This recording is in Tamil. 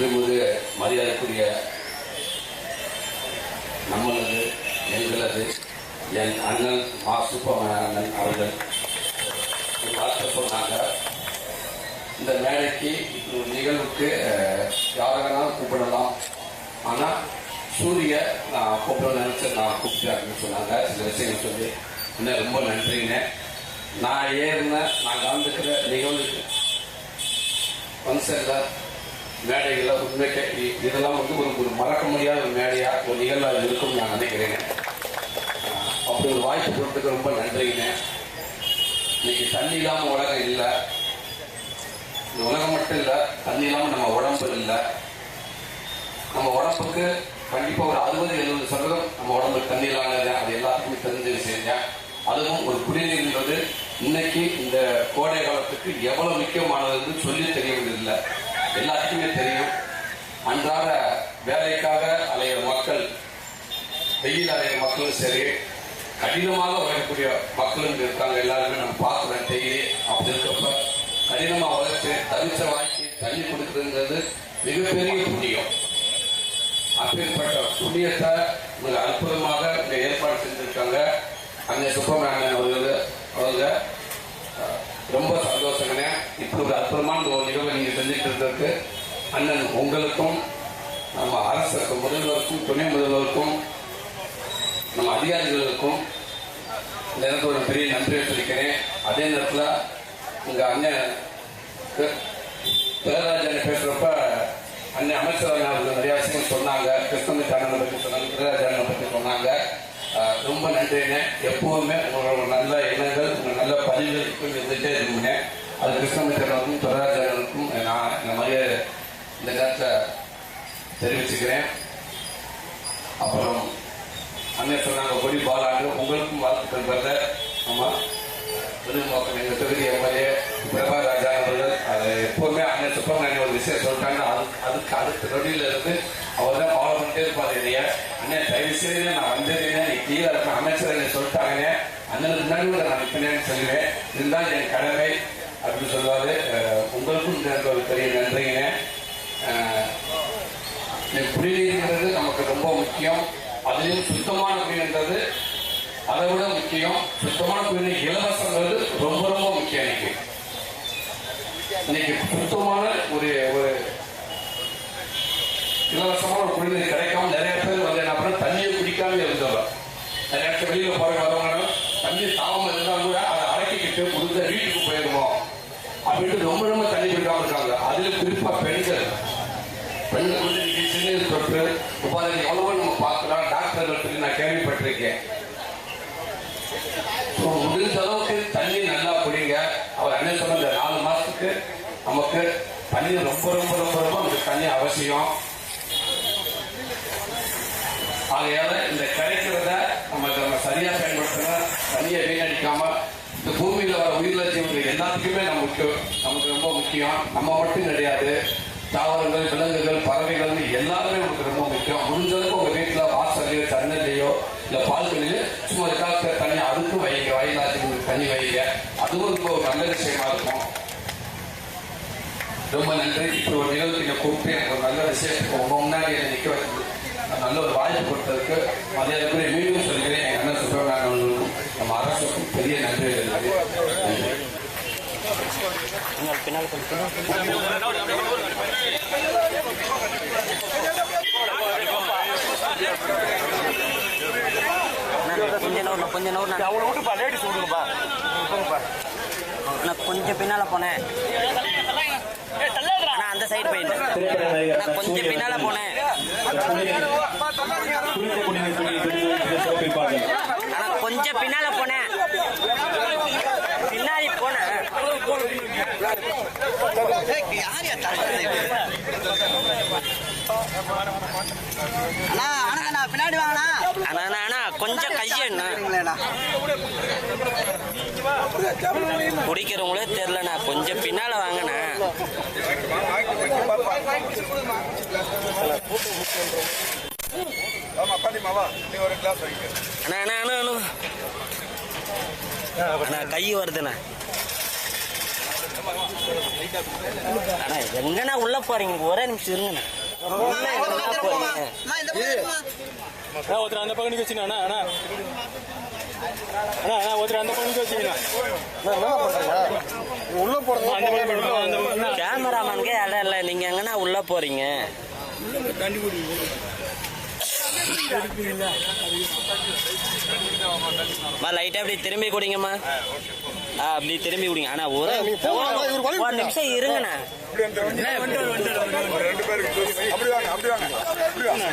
மாண்புமிகு மரியாதைக்குரிய நம்மளது எங்களது என் அண்ணன் மா சுப்பமணன் அவர்கள். ஒரு சொன்னாங்க. இந்த மேடைக்கு ஒரு நிகழ்வுக்கு அஹ், யாரை வேணாலும் கூப்பிடலாம். ஆனால் சூரிய நான் கூப்பிட நினைச்சு நான் கூப்பிட்டேன் அப்படின்னு சொன்னாங்க. சில விஷயங்கள் சொல்லி இன்னும் ரொம்ப நன்றிங்க நான் ஏறின நான் கலந்துக்கிற நிகழ்வுக்கு ஃபங்க்ஷனில் மேடைகளில் உண்மைக்கு இதெல்லாம் வந்து ஒரு ஒரு மறக்க முடியாத ஒரு மேடையாக ஒரு நிகழ்வாக இருக்கும்னு நான் நினைக்கிறேன். அப்படி ஒரு வாய்ப்பு கொடுத்ததுக்கு ரொம்ப நன்றிங்க. இன்னைக்கு தண்ணி இல்லாமல் உலகம் இல்லை. இந்த உலகம் மட்டும் இல்லை தண்ணி இல்லாமல் நம்ம உடம்பு இல்லை. நம்ம உடம்புக்கு கண்டிப்பாக ஒரு அறுபது எழுபது சதவீதம் நம்ம உடம்புக்கு தண்ணி இல்லாமல் அது எல்லாத்துக்குமே தெரிஞ்ச விஷயங்க அதுவும் ஒரு குடிநீர்ன்றது இன்னைக்கு இந்த கோடை காலத்துக்கு எவ்வளவு முக்கியமானதுன்னு சொல்லி தெரியவில்லை. எல்லாத்துக்குமே தெரியும். அன்றாட வேலைக்காக அலைகிற மக்கள் வெயில் அலைகிற மக்களும் சரி கடினமாக உழைக்கக்கூடிய மக்களும் இருக்காங்க. எல்லாருமே நம்ம பார்க்குறோம் டெய்லி. அப்படி இருக்கப்ப கடினமாக உழைச்சு தவிச்ச வாய்க்கு தண்ணி கொடுக்குறதுங்கிறது மிகப்பெரிய புண்ணியம். அப்பேற்பட்ட புண்ணியத்தை மிக அற்புதமாக இங்க ஏற்பாடு செஞ்சிருக்காங்க. அங்கே சுப்பிரமணியன் அவர்கள் அவங்க ரொம்ப சந்தோஷங்கண்ணே இப்படி ஒரு அற்புதமான ஒரு நிகழ்வை நீங்கள் செஞ்சுட்டு இருக்கிறதுக்கு அண்ணன் உங்களுக்கும் நம்ம அரசுக்கு முதல்வருக்கும் துணை முதல்வருக்கும் நம்ம அதிகாரிகளுக்கும் இந்த நேரத்தில் ஒரு பெரிய நன்றியை சொல்லிக்கிறேன் அதே நேரத்தில் உங்கள் அண்ணன் பிரதராஜனை பேசுறப்ப அண்ணன் அமைச்சர் அவர்கள் நிறைய விஷயங்கள் சொன்னாங்க. கிருஷ்ணமி அண்ணனை பற்றி சொன்னாங்க. பிரதராஜனை பற்றி சொன்னாங்க. ரொம்ப நன்றிங்க. எப்பவுமே உங்களோட நல்ல எண்ணங்கள் உங்க நல்ல பதிவுகளுக்கும் இப்பவும் இருந்துட்டே இருக்குங்க. அது கிருஷ்ணமூர்த்தி அண்ணனுக்கும் நான் இந்த மாதிரி இந்த நேரத்தில் தெரிவிச்சுக்கிறேன். அப்புறம் அண்ணன் சொன்னாங்க கொடி பாலாண்டு. உங்களுக்கும் வாழ்த்துக்கள் பெற ஆமா விருதுநோக்கம் எங்க தொகுதி எம்எல்ஏ பிரபாராஜா அவர்கள் அது எப்பவுமே அண்ணன் சுப்பிரமணியன் ஒரு விஷயம் சொல்லிட்டாங்க அது அதுக்கு அடுத்த நொடியில இருந்து அவர் தான் ஃபாலோ பண்ணிட்டே இருப்பார் இல்லையா? அண்ணன் தயவு செய்து நான் வந்தேன் நீ கீழே இருக்க அமைச்சர் என்ன சொல்லிட்டாங்க அண்ணனுக்கு முன்னாடி கூட நான் நிற்பேன்னு சொல்லுவேன். இருந்தால் என் கடமை அப்படின்னு சொல்லுவாரு. அஹ் உங்களுக்கும் இந்த ஒரு பெரிய நன்றிங்க. அஹ் இந்த குடிநீர்ங்கிறது நமக்கு ரொம்ப முக்கியம். அதுலயும் சுத்தமான குடிநீர்ன்றது அதை விட முக்கியம். சுத்தமான குடிநீர் இலவசங்கிறது ரொம்ப ரொம்ப முக்கியம் இன்னைக்கு இன்னைக்கு சுத்தமான ஒரு ஒரு இலவசமான ஒரு குடிநீர் கிடைக்காம நிறைய பேர் வந்து என்ன பண்ண தண்ணியை குடிக்காம இருந்தவங்க நிறைய பேர் வெளியில போற வரவங்க தண்ணி தாவம் இருந்தா கூட அதை வீட்டு கொடுத்த வீட்டுக்கு போயிடுவோம் அப்படின்ட்டு ரொம்ப ரொம்ப தண்ணி குடிக்காம இருக்காங்க. அதுல குறிப்பா பெண்கள். பெண்கள் வந்து இன்னைக்கு சிறுநீர் தொற்று. உபாதை எவ்வளவோ நம்ம பார்க்கலாம். டாக்டர்கள் நான் கேள்விப்பட்டிருக்கேன். So, முடிஞ்ச அளவுக்கு தண்ணி நல்லா குடிங்க. அவர் அண்ணன் சொன்ன இந்த நாலு மாசத்துக்கு நமக்கு தண்ணி ரொம்ப ரொம்ப ரொம்ப ரொம்ப நமக்கு தண்ணி அவசியம். ஆகையால இந்த கிடைக்கிறத நம்ம நம்ம சரியா பயன்படுத்தணும். தண்ணியை வீணடிக்காம எல்லாத்துக்குமே நமக்கு நமக்கு ரொம்ப முக்கியம். நம்ம மட்டும் கிடையாது. தாவரங்கள் விலங்குகள் பறவைகள் எல்லாருமே நமக்கு ரொம்ப முக்கியம். முடிஞ்ச அளவுக்கு உங்க வீட்டுல வாசல்லையோ தண்ணிலையோ இல்ல பால்கனிலையோ சும்மா இருக்காக்க தண்ணி அதுக்கும் வைங்க. வயலாத்துக்கு தண்ணி வைங்க. அதுவும் ரொம்ப ஒரு நல்ல விஷயமா இருக்கும். ரொம்ப நன்றி. இப்போ ஒரு நிகழ்வு கூப்பிட்டு எனக்கு ஒரு நல்ல விஷயம் உங்க முன்னாடி நிற்க நிக்க நல்ல ஒரு வாய்ப்பு கொடுத்ததுக்கு மரியாதைக்குரிய மீண்டும் சொல்கிறேன் எங்க அண்ணன் சுப்பிரமணியன் அவர்களுக்கும் நம்ம அரசுக்கும் பெரிய நன்றி நன்றி பின்னால் கொஞ்சம் அண்ணா, அவளை விட்டுப்பா லேடிஸ் விடுங்கப்பா நான் கொஞ்சம் பின்னால போனேன் அண்ணா அந்த சைடு போயிட்டேன். நான் கொஞ்சம் பின்னால போனேன் ஆனா கொஞ்சம் பின்னால போனேன் பின்னாடி போனேன் அண்ணா அண்ணா பின்னாடி வாங்கண்ணா. அண்ணா கொஞ்சம் கையண்ணா குடிக்கிறவங்களே தெரிலண்ணா கொஞ்சம் பின்னால வாங்கண்ணா. அண்ணா அண்ணா அண்ணா. அண்ணா கை வருதுண்ணா. அண்ணா எங்கண்ணா உள்ள போறீங்க? ஒரே நிமிஷம் இருங்கண்ணா. உள்ள போறீங்க அண்ணா ஒருத்தர் அந்த பக்கம் அண்ணா அண்ணா அண்ணா ஒருத்தர் அந்த பக்கம் நிக்க உள்ள போறது அந்த பக்கம் கேமராமேனுக்கே இடம் இல்லை நீங்க எங்கண்ணா உள்ள போறீங்க லைட்டா அப்படி திரும்பி குடிங்கம்மா. அப்படி திரும்பி குடிங்க. ஆனா ஒரு ஒரு நிமிஷம் இருங்கண்ணா. ரெண்டு பேருக்கு அப்படி வாங்க அப்படி வாங்க அப்படி வாங்க